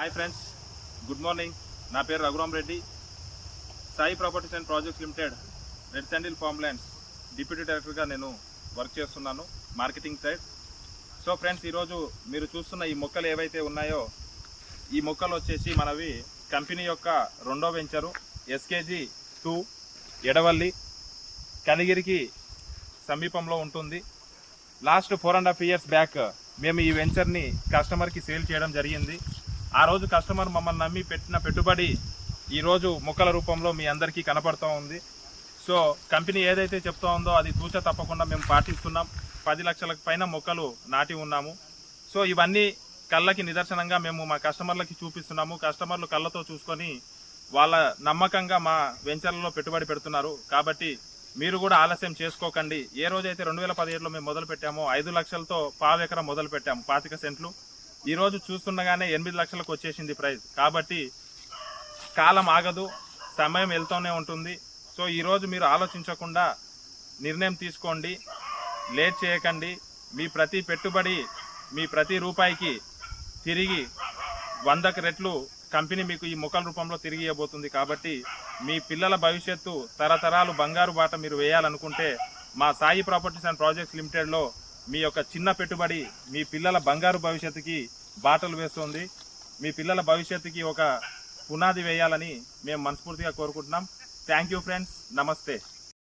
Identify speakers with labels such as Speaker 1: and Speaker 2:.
Speaker 1: Hi friends good morning. నా పేరు Raghuram Reddy. Sai properties and projects limited red sandal farm lands deputy డైరెక్టర్గా నేను work చేస్తున్నాను marketing side. So friends ఈరోజు మీరు చూస్తున్న ఈ మొక్కలు ఏవైతే ఉన్నాయో ఈ మొక్కలు వచ్చేసి మనవి కంపెనీ యొక్క రెండో వెంచరు ఎస్కేజీ టూ ఎడవల్లి కనిగిరికి సమీపంలో ఉంటుంది. Last four and half years back మేము ఈ వెంచర్ని కస్టమర్కి సేల్ చేయడం జరిగింది. ఆ రోజు కస్టమర్ మమ్మల్ని నమ్మి పెట్టిన పెట్టుబడి ఈరోజు మొక్కల రూపంలో మీ అందరికీ కనపడుతూ ఉంది. సో కంపెనీ ఏదైతే చెప్తా ఉందో అది తూచ తప్పకుండా మేము పాటిస్తున్నాం. పది లక్షలకు పైన మొక్కలు నాటి ఉన్నాము. సో ఇవన్నీ కళ్ళకి నిదర్శనంగా మేము మా కస్టమర్లకి చూపిస్తున్నాము. కస్టమర్లు కళ్ళతో చూసుకొని వాళ్ళ నమ్మకంగా మా వెంచర్లలో పెట్టుబడి పెడుతున్నారు. కాబట్టి మీరు కూడా ఆలస్యం చేసుకోకండి. ఏ రోజైతే రెండు వేల పదిహేడులో మేము మొదలు పెట్టామో ఐదు లక్షలతో పావు ఎకరం మొదలు పెట్టాము పాతిక సెంట్లు. ఈరోజు చూస్తుండగానే ఎనిమిది లక్షలకు వచ్చేసింది ప్రైస్ కాబట్టి కాలం ఆగదు సమయం వెళ్తూనే ఉంటుంది. సో ఈరోజు మీరు ఆలోచించకుండా నిర్ణయం తీసుకోండి లేట్ చేయకండి. మీ ప్రతి పెట్టుబడి మీ ప్రతి రూపాయికి తిరిగి వందకు రెట్లు కంపెనీ మీకు ఈ మొక్కల రూపంలో తిరిగి ఇవ్వబోతుంది. కాబట్టి మీ పిల్లల భవిష్యత్తు తరతరాలు బంగారు బాట మీరు వేయాలనుకుంటే మా సాయి ప్రాపర్టీస్ అండ్ ప్రాజెక్ట్స్ లిమిటెడ్లో మీ యొక్క చిన్న పెట్టుబడి మీ పిల్లల బంగారు భవిష్యత్తుకి బాటలు వేస్తుంది. మీ పిల్లల భవిష్యత్తుకి ఒక పునాది వేయాలని మేము మనస్ఫూర్తిగా కోరుకుంటున్నాం. థ్యాంక్ యూ ఫ్రెండ్స్ నమస్తే